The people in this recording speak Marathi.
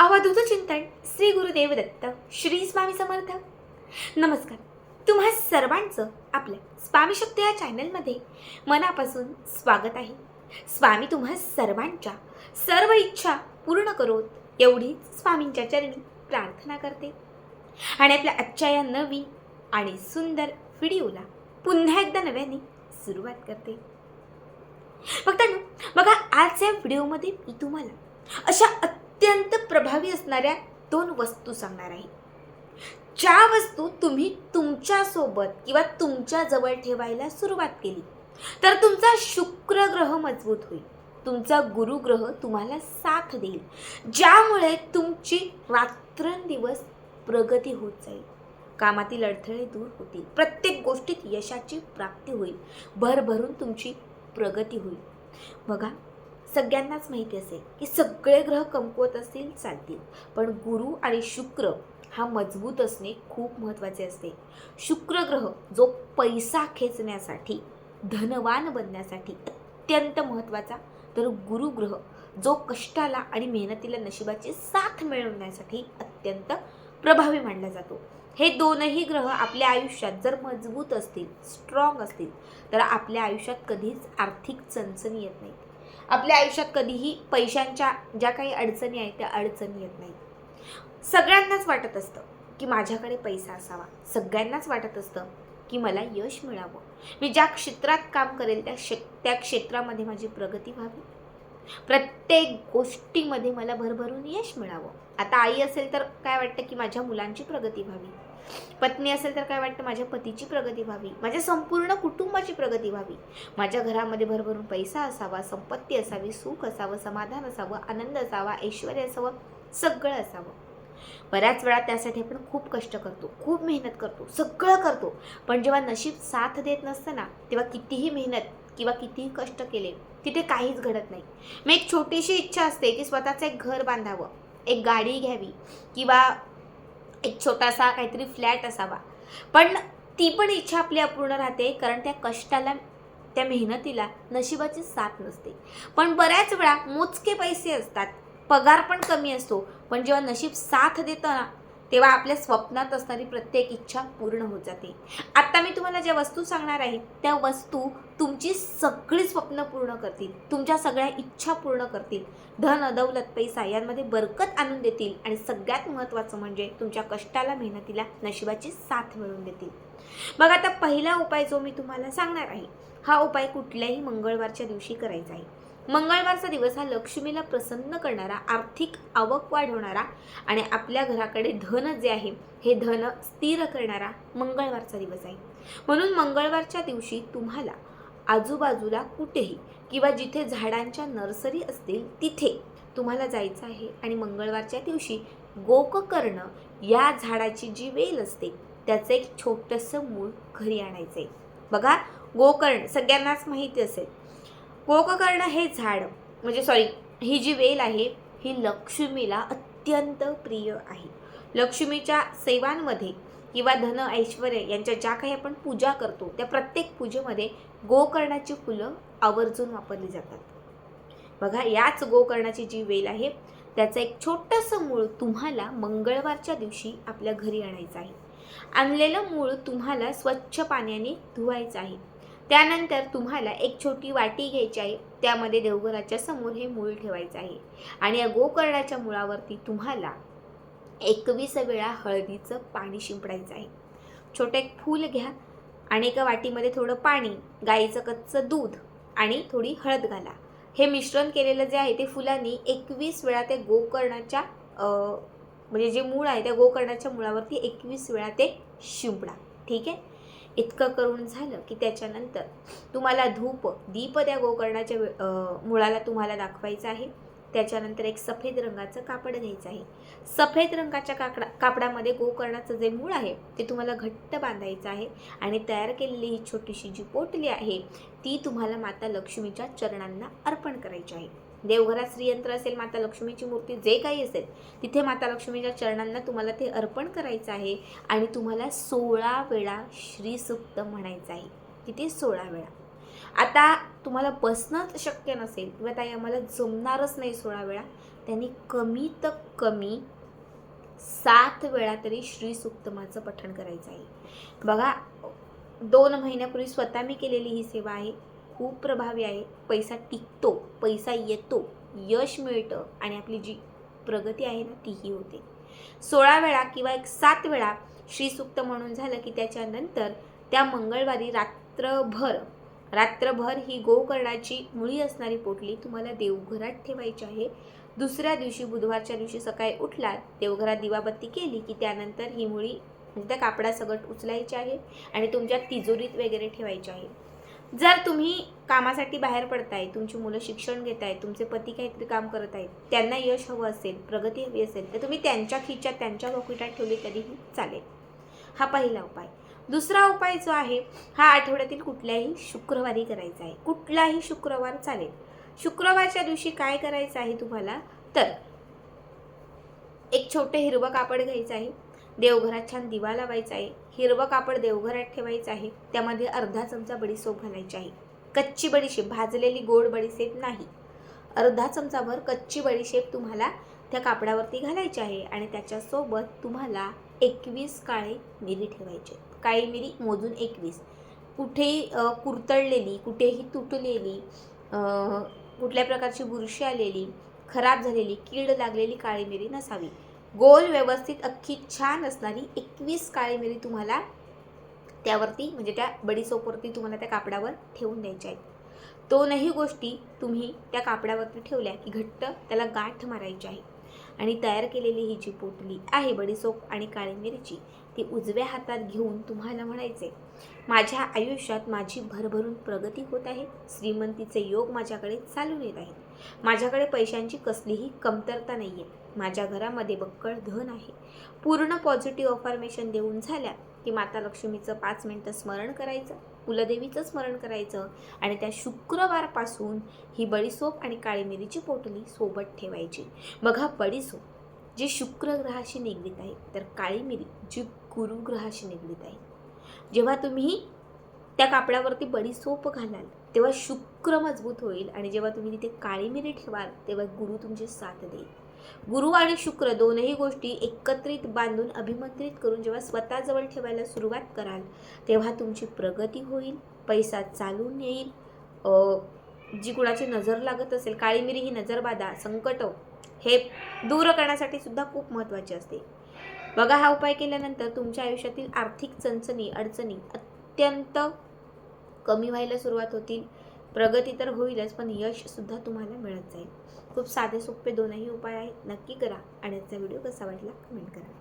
अवधूत चिंतन श्री गुरुदेव दत्त श्री स्वामी समर्थ. नमस्कार. तुम्हा सर्वांचं आपल्या स्वामी शक्ती या चॅनलमध्ये मनापासून स्वागत आहे. स्वामी तुम्हा सर्वांच्या सर्व इच्छा पूर्ण करोत एवढीच स्वामींच्या चरणी प्रार्थना करते. आणि आपल्या आजच्या या नवीन आणि सुंदर व्हिडिओला पुन्हा एकदा नव्याने सुरुवात करते. फक्त बघा आज या व्हिडिओमध्ये मी तुम्हाला अशा अत्यंत प्रभावी असणाऱ्या दोन वस्तू सांगणार आहे. ज्या वस्तू तुम्ही तुमच्यासोबत किंवा तुमच्या जवळ ठेवायला सुरुवात केली तर तुमचा शुक्र ग्रह मजबूत होईल. तुमचा गुरुग्रह तुम्हाला साथ देईल ज्यामुळे तुमची रात्रंदिवस प्रगती होत जाईल. कामातील अडथळे दूर होतील. प्रत्येक गोष्टीत यशाची प्राप्ती होईल. भरभरून तुमची प्रगती होईल. बघा सगळ्यांनाच माहिती असेल की सगळे ग्रह कमकुवत असतील चालतील. पण गुरु आणि शुक्र हा मजबूत असणे खूप महत्त्वाचे असते. शुक्र ग्रह जो पैसा खेचण्यासाठी धनवान बनण्यासाठी अत्यंत महत्त्वाचा तर गुरुग्रह जो कष्टाला आणि मेहनतीला नशिबाची साथ मिळवण्यासाठी अत्यंत प्रभावी मानला जातो. हे दोनही ग्रह आपल्या आयुष्यात जर मजबूत असतील स्ट्रॉंग असतील तर आपल्या आयुष्यात कधीच आर्थिक चणचणी येत नाही आपल्या आयुष्यात कधीही पैशांच्या ज्या काही अडचणी आहेत त्या अडचणी येत नाहीत. सगळ्यांनाच वाटत असतं की माझ्याकडे पैसा असावा. सगळ्यांनाच वाटत असतं की मला यश मिळावं. मी ज्या क्षेत्रात काम करेल त्या क्षे त्या क्षेत्रामध्ये माझी प्रगती व्हावी. प्रत्येक गोष्टीमध्ये मला भरभरून यश मिळावं. आता आई असेल तर काय वाटतं की माझ्या मुलांची प्रगती व्हावी? पत्नी असेल तर काय वाटतं माझ्या पतीची प्रगती व्हावी? माझ्या संपूर्ण कुटुंबाची प्रगती व्हावी? माझ्या घरामध्ये भरभरून पैसा असावा संपत्ती असावी सुख असावं समाधान असावं आनंद असावा ऐश्वर असावं सगळं असावं. बऱ्याच वेळा त्यासाठी आपण खूप कष्ट करतो खूप मेहनत करतो सगळं करतो. पण जेव्हा नशीब साथ देत नसतं ना तेव्हा कितीही मेहनत किंवा कितीही कष्ट केले तिथे काहीच घडत नाही. मग एक छोटीशी इच्छा असते की स्वतःचं एक घर बांधावं एक गाडी घ्यावी किंवा एक छोटासा काहीतरी फ्लॅट असावा. पण ती पण इच्छा आपली अपूर्ण राहते कारण त्या कष्टाला त्या मेहनतीला नशिबाची साथ नसते. पण बऱ्याच वेळा मोजके पैसे असतात पगार पण कमी असतो पण जेव्हा नशीब साथ देतं ना तेव्हा आपल्या स्वप्नात असणारी प्रत्येक इच्छा पूर्ण होत जाते. आत्ता मी तुम्हाला ज्या वस्तू सांगणार आहे त्या वस्तू तुमची सगळी स्वप्न पूर्ण करतील तुमच्या सगळ्या इच्छा पूर्ण करतील. धन अदौलत पैसा यांमध्ये बरकत आणून देतील आणि सगळ्यात महत्त्वाचं म्हणजे तुमच्या कष्टाला मेहनतीला नशिबाची साथ मिळवून देतील. मग आता पहिला उपाय जो मी तुम्हाला सांगणार आहे हा उपाय कुठल्याही मंगळवारच्या दिवशी करायचा आहे. मंगळवारचा दिवस हा लक्ष्मीला प्रसन्न करणारा आर्थिक आवक वाढवणारा आणि आपल्या घराकडे धन जे आहे हे धन स्थिर करणारा मंगळवारचा दिवस आहे. म्हणून मंगळवारच्या दिवशी तुम्हाला आजूबाजूला कुठेही किंवा जिथे झाडांच्या नर्सरी असतील तिथे तुम्हाला जायचं आहे आणि मंगळवारच्या दिवशी गोककर्ण या झाडाची जी वेल असते त्याचं एक छोटंसं मूळ घरी आणायचं आहे बघा गोकर्ण सगळ्यांनाच माहिती असेल. गोकर्ण हे झाड म्हणजे सॉरी ही जी वेल आहे ही लक्ष्मीला अत्यंत प्रिय आहे. लक्ष्मीच्या सेवांमध्ये किंवा धन ऐश्वर यांच्या ज्या काही आपण पूजा करतो त्या प्रत्येक पूजेमध्ये गोकर्णाची फुलं आवर्जून वापरली जातात. बघा याच गोकर्णाची जी वेल आहे त्याचं एक छोटंसं मूळ तुम्हाला मंगळवारच्या दिवशी आपल्या घरी आणायचं आहे. आणलेलं मूळ तुम्हाला स्वच्छ पाण्याने धुवायचं आहे. त्यानंतर तुम्हाला एक छोटी वाटी घ्यायची आहे. त्यामध्ये देवघराच्या समोर हे मूळ ठेवायचं आहे. आणि या गोकर्णाच्या मुळावरती तुम्हाला एकवीस वेळा हळदीचं पाणी शिंपडायचं आहे. छोटं एक फूल घ्या आणि एका वाटीमध्ये थोडं पाणी गाईचं कच्चं दूध आणि थोडी हळद घाला. हे मिश्रण केलेलं जे आहे ते फुलांनी एकवीस वेळा ते गोकर्णाच्या म्हणजे जे मूळ आहे त्या गोकर्णाच्या मुळावरती एकवीस वेळा ते शिंपडा. ठीक आहे? इतकं करून झालं की त्याच्यानंतर तुम्हाला धूप दीप त्या गोकर्णाच्या मुळाला तुम्हाला दाखवायचं आहे. त्याच्यानंतर एक सफेद रंगाचं कापड घ्यायचं आहे. सफेद रंगाच्या काकडा कापडामध्ये गोकर्णाचं जे मूळ आहे ते तुम्हाला घट्ट बांधायचं आहे आणि तयार केलेली ही छोटीशी जी पोटली आहे ती तुम्हाला माता लक्ष्मीच्या चरणांना अर्पण करायची आहे. देवघरात श्रीयंत्र असेल माता लक्ष्मीची मूर्ती जे काही असेल तिथे माता लक्ष्मीच्या चरणांना तुम्हाला ते अर्पण करायचं आहे आणि तुम्हाला सोळा वेळा श्रीसुक्त म्हणायचं आहे. किती सोळा वेळा? आता तुम्हाला बसणं शक्य नसेल किंवा ताई आम्हाला जमणारच नाही सोळा वेळा त्यांनी कमीत कमी सात वेळा तरी श्रीसुक्तमाचं पठण करायचं आहे. बघा दोन महिन्यापूर्वी स्वतः मी केलेली ही सेवा आहे. खूप प्रभावी आहे. पैसा टिकतो पैसा येतो यश मिळतं आणि आपली जी प्रगती आहे ना तीही होते. सोळा वेळा किंवा एक सात वेळा श्रीसुक्त म्हणून झालं की त्याच्यानंतर त्या मंगळवारी रात्रभर रात्रभर ही गोकर्णाची मुळी असणारी पोटली तुम्हाला देवघरात ठेवायची आहे. दुसऱ्या दिवशी बुधवारच्या दिवशी सकाळी उठलात देवघरात दिवाबत्ती केली की त्यानंतर ही मुळी म्हणजे त्या कापडासकट उचलायची आहे आणि तुमच्या तिजोरीत वगैरे ठेवायची आहे. जर तुम्ही कामासाठी बाहेर पडताय तुमची मुलं शिक्षण घेत आहेत तुमचे पती काहीतरी काम करत आहेत त्यांना यश हवं असेल प्रगती हवी असेल तर तुम्ही त्यांच्या खिच्यात त्यांच्या वकिटात ठेवली तरीही चालेल. हा पहिला उपाय. दुसरा उपाय जो आहे हा आठवड्यातील कुठल्याही शुक्रवारी करायचा आहे. कुठलाही शुक्रवार चालेल. शुक्रवारच्या दिवशी काय करायचं आहे तुम्हाला? तर एक छोटे हिरवं कापड घ्यायचं आहे. देवघरात छान दिवा लावायचा आहे हिरवं कापड देवघरात ठेवायचं आहे त्यामध्ये अर्धा चमचा बडीसोप घालायची आहे. कच्ची बडीशेप भाजलेली गोड बडीशेप नाही. अर्धा चमचाभर कच्ची बडीशेप तुम्हाला त्या कापडावरती घालायची आहे आणि त्याच्यासोबत तुम्हाला एकवीस काळे मिरी ठेवायचे काळी मिरी मोजून एकवीस. कुठेही कुरतळलेली कुठेही तुटलेली कुठल्या प्रकारची बुरशी आलेली खराब झालेली कीड लागलेली काळी मिरी नसावी. गोल व्यवस्थित अख्खी छान असणारी एकवीस काळी मिरी तुम्हाला त्यावरती म्हणजे त्या बडीसोपवरती तुम्हाला त्या कापडावर ठेवून द्यायच्या आहेत. दोनही गोष्टी तुम्ही त्या कापडावरती ठेवल्या की घट्ट त्याला गाठ मारायची आहे. आणि तयार केलेली ही जी पोटली आहे बडीसोप आणि काळी मिरीची ती उजव्या हातात घेऊन तुम्हाला म्हणायचे माझ्या आयुष्यात माझी भरभरून प्रगती होत आहे. श्रीमंतीचे योग माझ्याकडे चालून येत आहेत. माझ्याकडे पैशांची कसलीही कमतरता नाही आहे माझ्या घरामध्ये बक्कळ धन आहे. पूर्ण पॉझिटिव्ह अफॉर्मेशन देऊन झाल्या की माता लक्ष्मीचं पाच मिनटं स्मरण करायचं कुलदेवीचं स्मरण करायचं आणि त्या शुक्रवारपासून ही बडीसोप आणि काळी मिरीची पोटली सोबत ठेवायची. बघा बडीसोप जी शुक्र ग्रहाशी निगडीत आहे तर काळी मिरी जी गुरुग्रहाशी निगडीत आहे. जेव्हा तुम्ही त्या कापडावरती बडीसोप घालाल तेव्हा शुक्र मजबूत होईल आणि जेव्हा तुम्ही तिथे काळी मिरी ठेवाल तेव्हा गुरु तुमची साथ देईल. गुरु आणि शुक्र दोनही गोष्टी एकत्रित बांधून अभिमंत्रित करून जेव्हा स्वतःजवळ ठेवायला सुरुवात कराल तेव्हा तुमची प्रगती होईल पैसा चालून येईल. जी कुणाची नजर लागत असेल काळी मिरी ही नजरबाधा संकट हे दूर करण्यासाठी सुद्धा खूप महत्त्वाचे असते. बघा हा उपाय केल्यानंतर तुमच्या आयुष्यातील आर्थिक चणचणी अडचणी अत्यंत कमी व्हायला सुरुवात होतील. प्रगती तर होईलच पण यश सुद्धा तुम्हाला मिळत जाईल. खूप साधे सोपे दोनही उपाय आहेत. नक्की करा. आणि आजचा व्हिडिओ कसा वाटला? कमेंट करा.